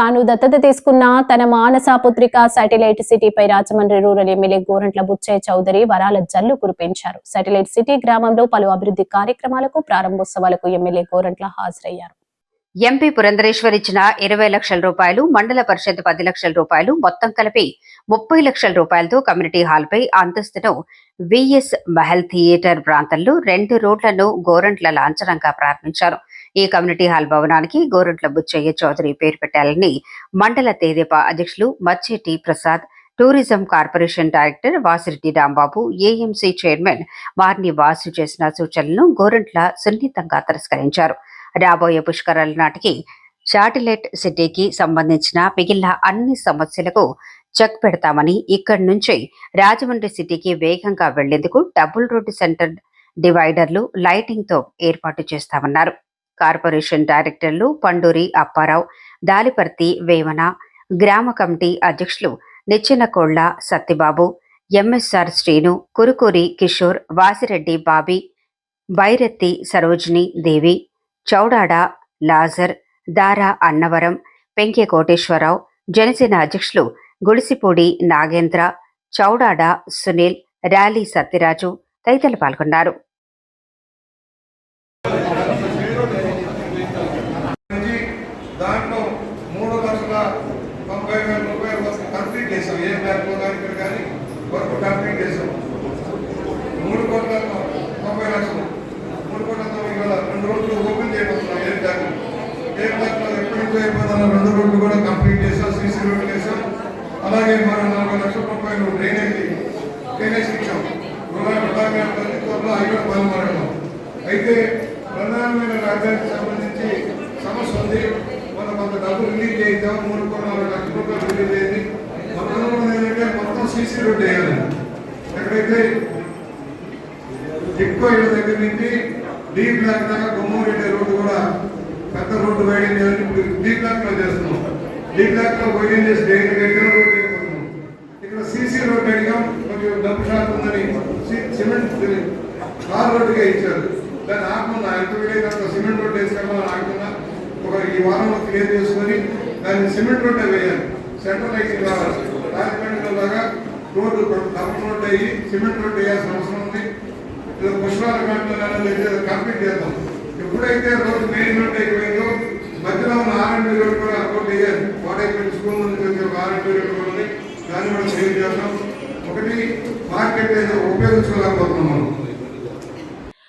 తాను దత్తత తీసుకున్న తన మానస పుత్రిక శాటిలైట్ సిటీపై రాజమండ్రి రూరల్ ఎమ్మెల్యే గోరంట్ల బుచ్చయ్య చౌదరి వరాల జల్లు కురిపించారు. శాటిలైట్ సిటీ గ్రామంలో పలు అభివృద్ధి కార్యక్రమాలకు ప్రారంభోత్సవాలకు ఎమ్మెల్యే గోరంట్ల హాజరయ్యారు. ఎంపీ పురంధరేశ్వర్ ఇచ్చిన ఇరవై లక్షల రూపాయలు మండల పరిషత్ పది లక్షల రూపాయలు మొత్తం కలిపి ముప్పై లక్షల రూపాయలతో కమ్యూనిటీ హాల్ పై అంతస్తును విఎస్ మహల్ థియేటర్ ప్రాంతంలో రెండు రోడ్లను గోరంట్ల లాంఛనంగా ప్రారంభించారు. ఈ కమ్యూనిటీ హాల్ భవనానికి గోరంట్ల బుచ్చయ్య చౌదరి పేరు పెట్టాలని మండల తేదేపా అధ్యక్షులు Macheti Prasad tourism corporation director Vasireddy Rambabu AMC chairman వారిని వాసు చేసిన సూచనలను గోరంట్ల సున్నితంగా తిరస్కరించారు. రాబోయే పుష్కరాల నాటికి శాటిలైట్ సిటీకి సంబంధించిన మిగిలిన అన్ని సమస్యలకు చెక్ పెడతామని ఇక్కడి నుంచి రాజమండ్రి సిటీకి వేగంగా వెళ్ళేందుకు డబుల్ రోడ్డు సెంటర్ డివైడర్లు లైటింగ్తో ఏర్పాటు చేస్తామన్నారు. కార్పొరేషన్ డైరెక్టర్లు పండూరి అప్పారావు దాలిపర్తి వేమన గ్రామ కమిటీ అధ్యక్షులు Nichenakolla Sattibabu MSR Srinu Kurukuri Kishore Vasireddy Bobby Bairetti Sarojini Devi Chowdada Lazar Dara Annavaram Penke Koteswararao Janasena అధ్యక్షులు గుడిసిపూడి నాగేంద్ర చౌడాడ సునీల్ ర్యాలీ సత్యరాజు తదితరులు పాల్గొన్నారు నుంచి దాంట్లో మూడు లక్షల తొంభై వేల రూపాయల వరకు కంప్లీట్ చేసాం ఏ బ్యాంకులో కానీ ఇక్కడ కానీ వరకు కంప్లీట్ చేసాం మూడు కోట్ల తొంభై లక్షలు. మూడు కోట్ల తొంభై వేల రెండు రోడ్లు ఓపెన్ చేయబోతున్నాం ఏం బ్యాంకు ఏం బ్యాంకులో ఎప్పటి నుంచో అయిపోతున్న రెండు రోడ్లు కూడా కంప్లీట్ చేసాం సీసీ రోడ్లు వేసాం అలాగే మరో నలభై లక్షల రూపాయలు డ్రైనేజీ డ్రైనేజ్ ఇచ్చాం. రుణాలు ప్రధాన త్వరలో అవి కూడా పాల్గొనడం అయితే ప్రధానమైన రాజ్యానికి సంబంధించి సమస్య ఉంది. మనం కొంత డబ్బు రిలీజ్ చేద్దాం మూడు కోట్ల నలభై లక్షల రూపాయలు రిలీజ్ అయింది. మొత్తం ఏంటంటే మొత్తం సీసీ రోడ్డు వేయాలి. ఎక్కడైతే ఎక్కువ ఇళ్ళ దగ్గర నుంచి డీ బ్లాక్ దాకా గుమ్మూరెడ్డి రోడ్డు కూడా పెద్ద రోడ్డు వైడింగ్ చేయాలని ఇప్పుడు డీ బ్లాక్లో చేస్తున్నాం. డీ బ్లాక్లో వైడింగ్ చేసి డైరెక్ట్ దగ్గర రోడ్డు ఇక్కడ సీసీ రోడ్ అడిగాం. కొంచెం డబ్బు షాప్ ఉందని సిమెంట్ కార్ రోడ్డుగా ఇచ్చారు. దాన్ని ఆకుండా ఎంత వీలైనంత సిమెంట్ రోడ్డు వేసుకోవాలని ఆకుండా ఒక ఈ వారంలో క్లియర్ చేసుకొని దాన్ని సిమెంట్ రోడ్డే వేయాలి. సెంట్రల్ లైటింగ్ కావాలి. రాజమండ్రిలో లాగా రోడ్డు డబుల్ రోడ్ అయ్యి సిమెంట్ రోడ్డు వేయాల్సిన అవసరం ఉంది. ఏదో పుష్పాల గంటలు కంప్లీట్ చేద్దాం. ఎప్పుడైతే రోడ్డు మెయిన్ రోడ్డు అయిపోయిందో మధ్యలో ఉన్న ఆర్ఎండి రోడ్ కూడా రోడ్ వేయాలి వాడైపోయిన స్కూల్ నుంచి ఒక ఆర్ఎండి రోడ్ కూడా ఉంది. దాన్ని కూడా క్లియర్ చేద్దాం. ఒకటి మార్కెట్ ఏదో ఉపయోగించుకోలేకపోతున్నాం మనం.